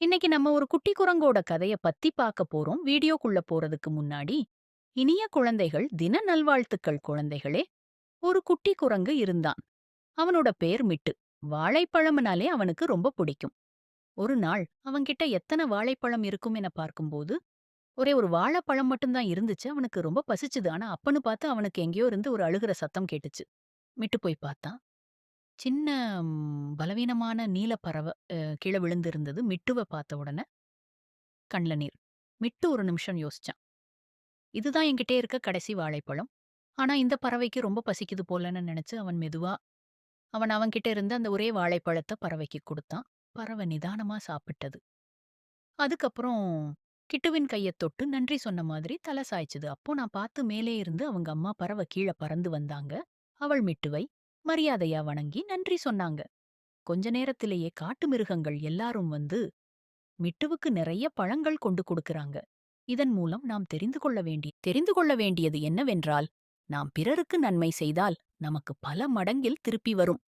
இன்னைக்கு நம்ம ஒரு குட்டி குரங்கோட கதைய பத்தி பார்க்க போறோம். வீடியோக்குள்ள போறதுக்கு முன்னாடி, இனிய குழந்தைகள் தின நல்வாழ்த்துக்கள் குழந்தைகளே. ஒரு குட்டி குரங்கு இருந்தான். அவனோட பேர் மிட்டு. வாழைப்பழம்னாலே அவனுக்கு ரொம்ப பிடிக்கும். ஒரு நாள் அவன்கிட்ட எத்தன வாழைப்பழம் இருக்கும் என பார்க்கும்போது, ஒரே ஒரு வாழைப்பழம் மட்டும் தான் இருந்துச்சு. அவனுக்கு ரொம்ப பசிச்சுது. ஆனா அப்பன்னு பார்த்து அவனுக்கு எங்கேயோ இருந்து ஒரு அழுகுற சத்தம் கேட்டுச்சு. மிட்டு போய் பார்த்தான். சின்ன ம் பலவீனமான நீலப் பறவை கீழ விழுந்திருந்தது. மிட்டுவ பார்த்த உடனே கண்ல நீர். மிட்டு ஒரு நிமிஷம் யோசிச்சான். இதுதான் என்கிட்ட இருக்க கடைசி வாழைப்பழம். ஆனா இந்த பறவைக்கு ரொம்ப பசிக்குது போலன்னு நினைச்சு அவன் மெதுவா அவன் அவன்கிட்ட இருந்த அந்த ஒரே வாழைப்பழத்த பறவைக்கு குடுத்தான். பறவை நிதானமா சாப்பிட்டது. அதுக்கப்புறம் கிட்டுவின் கையத் தொட்டு நன்றி சொன்ன மாதிரி தலை சாய்ச்சுது. அப்போ நான் பார்த்து மேலே இருந்து அவங்க அம்மா பறவை கீழ பறந்து வந்தாங்க. அவள் மிட்டுவை மரியாதையா வணங்கி நன்றி சொன்னாங்க. கொஞ்ச நேரத்திலேயே காட்டு மிருகங்கள் எல்லாரும் வந்து மிட்டுவுக்கு நிறைய பழங்கள் கொண்டு கொடுக்கறாங்க. இதன் மூலம் நாம் தெரிந்து கொள்ள வேண்டிய தெரிந்து கொள்ள வேண்டியது என்னவென்றால், நாம் பிறருக்கு நன்மை செய்தால் நமக்கு பல மடங்கில் திருப்பி வரும்.